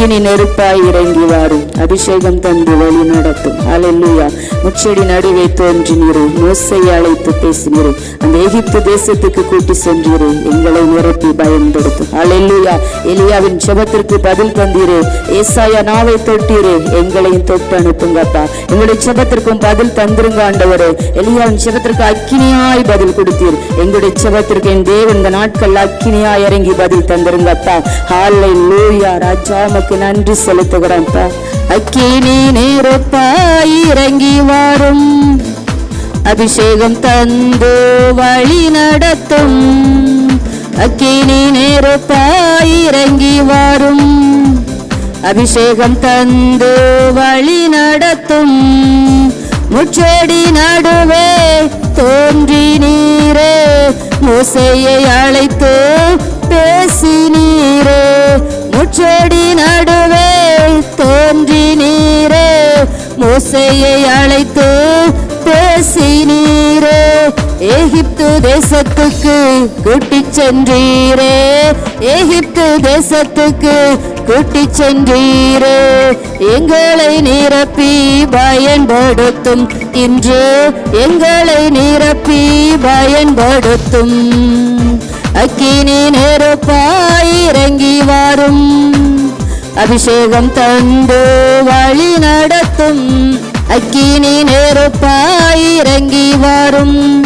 அக்கினி நெருப்பாய் இறங்கி வாரும். அபிஷேகம் தந்து வழி நடத்தும். அலல்லுயா முச்செடி நடுவே தோன்றினீரே. மோசையை அழைத்து பேசினீரே. அந்த எகிப்து தேசத்துக்கு கூட்டி சென்றீரே. எங்களை நிரப்பி பயன்படுத்தும் அலல்லுயா எலியாவின் ஜெபத்திற்கு பதில் தந்தீரே. ஏசாயா நாவை தொட்டீரே. எங்களையும் தொட்டு அனுப்புங்கப்பா. எங்களுடைய ஜெபத்திற்கும் பதில் தந்திருங்க ஆண்டவரே. எலியாவின் ஜெபத்திற்கு அக்கினியாய் பதில் கொடுத்தீர். எங்களுடைய ஜெபத்திற்கு என் தேவன் இந்த நாட்கள் அக்கினியாய் இறங்கி பதில் தந்திருங்கப்பா. ஹாலை லூயா ராஜா உமக்கு நன்றி செலுத்துகிறேன்ப்பா அக்கினி நெருப்பாய் இறங்கி வாரும் அபிஷேகம் தந்து வழி நடத்தும். அக்கினி நெருப்பாய் இறங்கி வாரும் அபிஷேகம் தந்து வழி நடத்தும். முச்செடி நடுவே தோன்றி நீரே மூசையை அழைத்து பேசினீரே செடி நடுவே தோன்றி நீரே மூசையை அழைத்து பேசி நீரே. எகிப்து தேசத்துக்கு கூட்டி சென்றீரே எகிப்து தேசத்துக்கு கூட்டி சென்றீரே. எங்களை நிரப்பி பயன்படுத்தும் இன்று எங்களை நிரப்பி பயன்படுத்தும். அக்கினி நெருப்பாய் இறங்கி வா அபிஷேகம் தந்து வழி நடத்தும். அக்கினி நெருப்பாய் இறங்கி வரும்.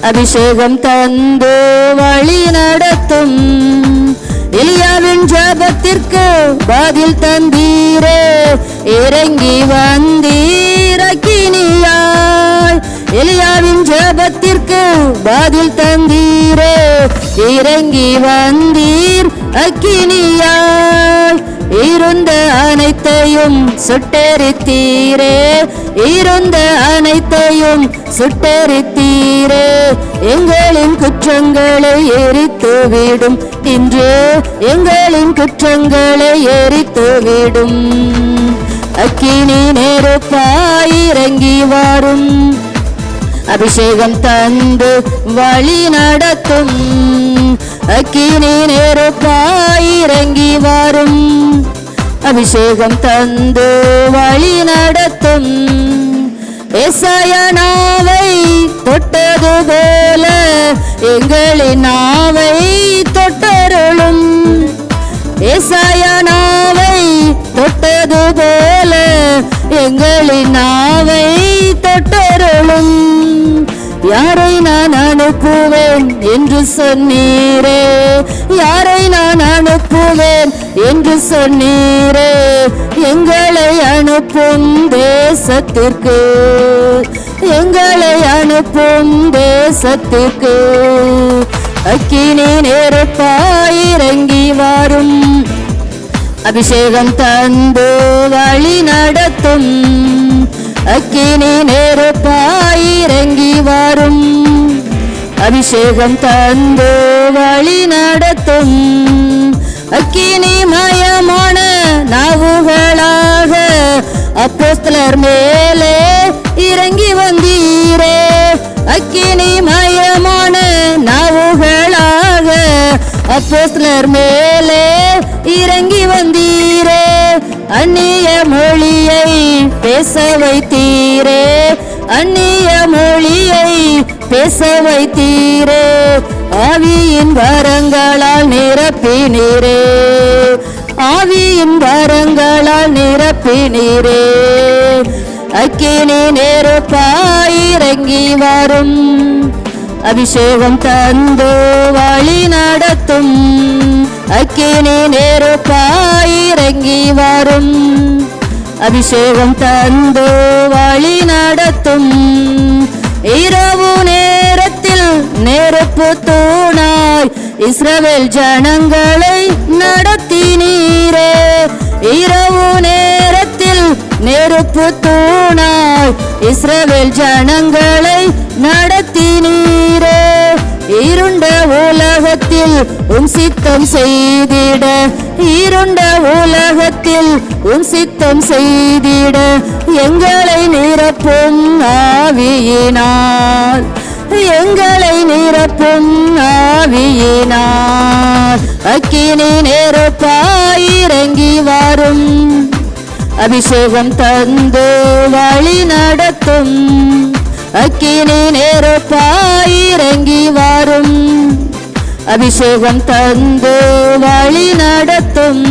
அபிஷேகம் தந்து வழி நடத்தும். எலியாவின் ஜாபத்திற்கு பதில் தந்தீரே. இறங்கி வந்தீர் அக்கினியாய். எலியாவின் ஜாபத்திற்கு பதில் தந்தீரே. இறங்கி வந்தீர் அக்கினியாய். இருந்த அனைத்தையும் சுட்டெரித்தீரே. இருந்த அனைத்தையும் சுட்டெரித்தீரே. எங்களின் குற்றங்களை எரித்து விடும் இன்று. எங்களின் குற்றங்களை எரித்து விடும். அக்கினி நெருப்பாய் இறங்கி வரும். அபிஷேகம் தந்து வழி நடத்தும். அக்கினி நெருப்பாய் இறங்கி வரும். அபிஷேகம் தந்து வழி நடத்தும் எசயனாவை தொட்டது போல எங்களின் நாவை தொட்டருளும். எசயனாவை தொட்டது போல எங்களின் நாவை தொட்டருளும். யாரை நான் அனுப்புவேன் என்று சொன்னீரே? யாரை நான் அனுப்புவேன்? என்று சொன்னீரே எங்களை அனுப்பும் தேசத்திற்கு. எங்களை அனுப்பும் தேசத்திற்கு. அக்கினி நெருப்பாய் வாரும். அபிஷேகம் தந்து வழி நடத்தும். அக்கினி நெருப்பாய் அபிஷேகம் தந்து வழி நடத்தும். அக்கினி மயமான நாவுகளாக அப்போஸ்தலர் மேலே இறங்கி வந்தீரே. அக்கினி மயமான நாவுகளாக அப்போஸ்தலர் மேலே இறங்கி வந்தீரே. அந்நிய மொழியை பேச வைத்தீரே. அந்நிய மொழியை பேச வைத்தீரே ஆவியின் வரங்களால் நிரப்பினீரே. ஆவியின் வரங்களால் நிரப்பினீரே. அக்கினி நெருப்பாய் இறங்கி வரும். அபிஷேகம் தந்து வழி நடத்தும். அக்கினி நெருப்பாய் இறங்கி வரும். அபிஷேகம் தந்து வழி நடத்தும். இரவு நேரத்தில் நெருப்பு தூணாய் இஸ்ரவேல் ஜனங்களை நடத்தினீரே இரவு நேரத்தில் நெருப்பு தூணாய் இஸ்ரவேல் ஜனங்களை நடத்தினீரே இருண்ட உலகத்தில் உன் சித்தம் செய்திட ஈருண்ட உலகத்தில் உன் சித்தம் செய்திட எங்களை நிரப்பும் ஆவியினால். எங்களை நிரப்பும் ஆவியினால். அக்கினி நெருப்பாய் இறங்கி வாரும். அபிஷேகம் தந்து வழி நடத்தும். அக்கினி நெருப்பாய் இறங்கி வரும். அபிஷேகம் தந்து வழி நடத்தும்.